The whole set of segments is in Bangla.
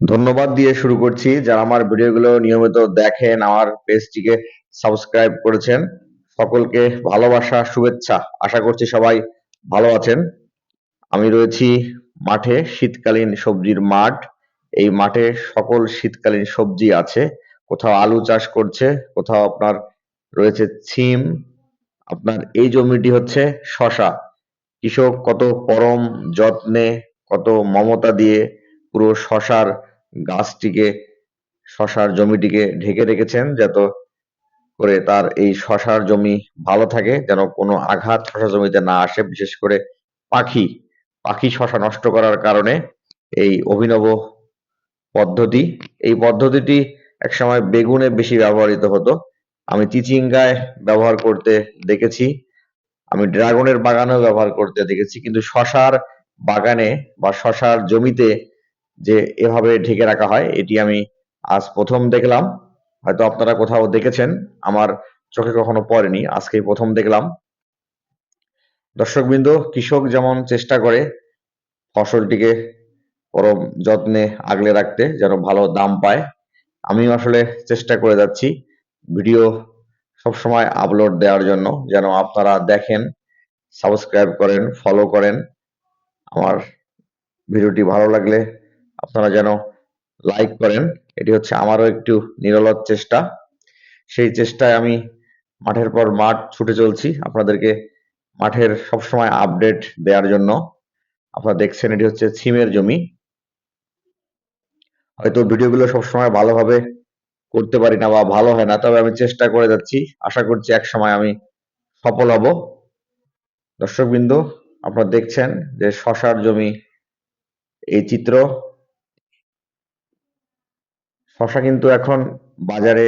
ধন্যবাদ দিয়ে শুরু করছি। যারা আমার ভিডিওগুলো নিয়মিত দেখেন, আমার পেজটিকে সাবস্ক্রাইব করেছেন, সকলকে ভালোবাসা, শুভেচ্ছা। আশা করছি সবাই ভালো আছেন। আমি রয়েছি মাঠে শীতকালীন সবজির মাঠ। এই মাঠে সকল শীতকালীন সবজি আছে। কোথাও আলু চাষ করছে, কোথাও আপনার রয়েছে ছিম। আপনার এই জমিটি হচ্ছে শশা কৃষক কত পরম যত্নে, কত মমতা দিয়ে পুরো শশার গাছটিকে, শশার জমিটিকে ঢেকে রেখেছেন যত করে তার এই শশার জমি ভালো থাকে, যেন কোনো আঘাত শশা জমিতে না আসে, বিশেষ করে পাখি পাখি শশা নষ্ট করার কারণে এই অভিনব পদ্ধতি। এই পদ্ধতিটি একসময় বেগুনে বেশি ব্যবহৃত হতো। আমি চিচিঙ্গায় ব্যবহার করতে দেখেছি, আমি ড্রাগনের বাগানেও ব্যবহার করতে দেখেছি, কিন্তু শশার বাগানে বা শশার জমিতে যে এভাবে ঢেকে রাখা হয়, এটি আমি আজ প্রথম দেখলাম। হয়তো আপনারা কোথাও দেখেছেন, আমার চোখে কখনো পড়েনি, আজকেই প্রথম দেখলাম। দর্শকবৃন্দ, কৃষক যেমন চেষ্টা করে ফসলটিকে পরম যত্নে আগলে রাখতে, যেন ভালো দাম পায় আমি আসলে চেষ্টা করে যাচ্ছি ভিডিও সবসময় আপলোড দেওয়ার জন্য, যেন আপনারা দেখেন, সাবস্ক্রাইব করেন ফলো করেন। আমার ভিডিওটি ভালো লাগলে আপনারা যেন লাইক করেন। এটি হচ্ছে আমারও একটু নিরলস চেষ্টা। সেই চেষ্টায় আমি মাঠের পর মাঠ ছুটে চলছি আপনাদেরকে মাঠের সবসময় আপডেট দেওয়ার জন্য। আপনারা দেখছেন এটি হচ্ছে সিমের জমি। হয়তো ভিডিওগুলো সবসময় ভালোভাবে করতে পারি না বা ভালো হয় না, তবে আমি চেষ্টা করে যাচ্ছি। আশা করছি এক সময় আমি সফল হব। দর্শকবৃন্দ, আপনারা দেখছেন যে শশার জমি, এই চিত্র শশা কিন্তু এখন বাজারে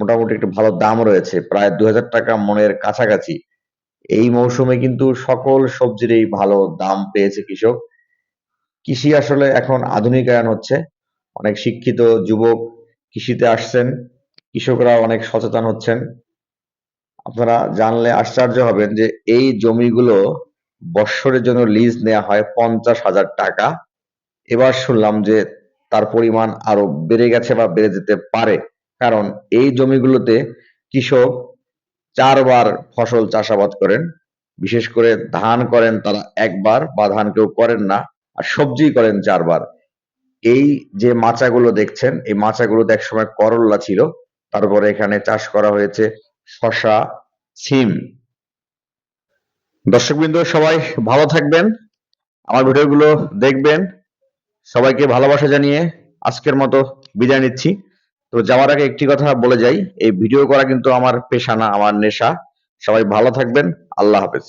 মোটামুটি একটু ভালো দাম রয়েছে, প্রায় দু হাজার টাকা মনের কাছাকাছি। এই মৌসুমে কিন্তু সকল সবজিরই ভালো দাম পেয়েছে কৃষক। কৃষি আসলে এখন আধুনিকায়ন হচ্ছে। অনেক শিক্ষিত যুবক কৃষিতে আসছেন, কৃষকরা অনেক সচেতন হচ্ছেন। আপনারা জানলে আশ্চর্য হবেন যে এই জমিগুলো বৎসরের জন্য লিজ নেওয়া হয় পঞ্চাশ হাজার টাকা। এবার শুনলাম যে তার পরিমাণ আরও বেড়ে গেছে বা বেড়ে যেতে পারে। কারণ এই জমিগুলোতে কৃষক চারবার ফসল চাষাবাদ করেন। বিশেষ করে ধান করেন তারা একবার বা ধান কেউ করেন না, আর সবজি করেন চারবার। এই যে মাচাগুলো দেখছেন, এই মাচাগুলোতে একসময় করল্লা ছিল, তারপরে এখানে চাষ করা হয়েছে শশা সিম। দর্শকবৃন্দ, সবাই ভালো থাকবেন, আমার ভিডিওগুলো দেখবেন। সবাইকে ভালোবাসা জানিয়ে আজকের মতো বিদায় নিচ্ছি। তো যাওয়ার আগে একটি কথা বলে যাই, এই ভিডিও করা কিন্তু আমার পেশা না, আমার নেশা। সবাই ভালো থাকবেন, আল্লাহ হাফেজ।